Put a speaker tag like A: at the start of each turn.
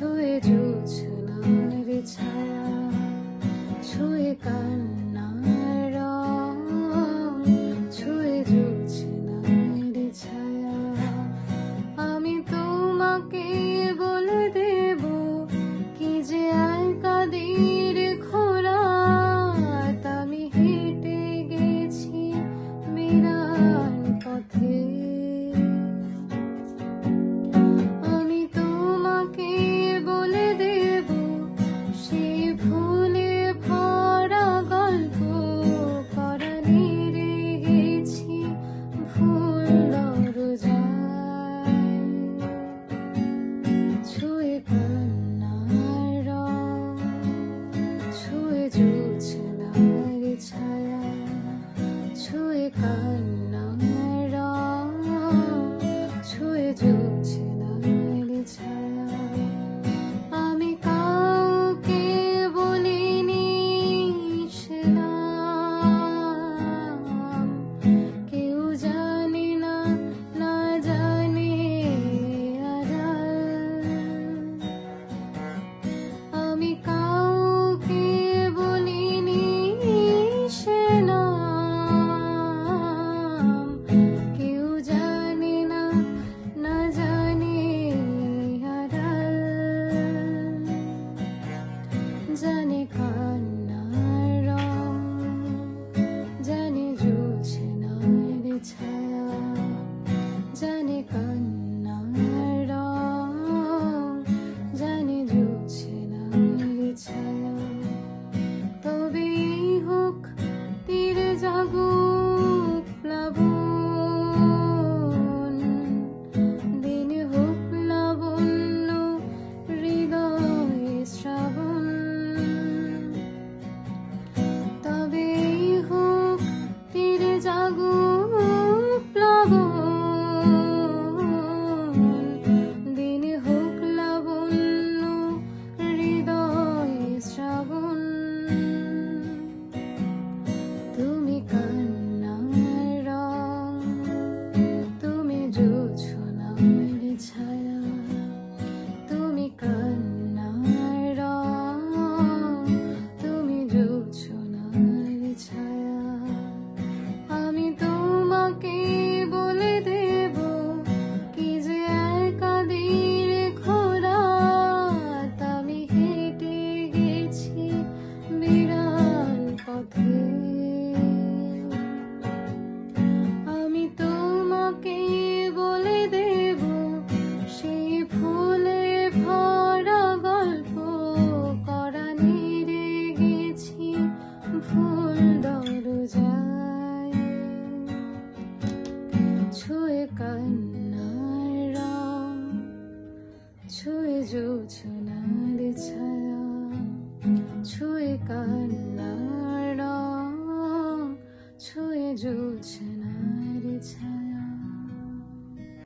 A: ছুঁয়ে জোছনার ছায়া, ছুঁয়ে কান্নার রং, ছুঁয়ে জোছনার ছায়া। আমি তোমাকে বলে দেব, কি যে আয় কাদের খোলা আমি হেঁটে গেছি বিনা 자네 건 বিরান পথে। আমি তোমাকে বলে দেব সেই ফুলে ভরা গল্প। করা নেড়ে গেছি ফুল দরজায়। ছুঁয়ে কান্নার রং, ছুঁয়ে জোছনা 情。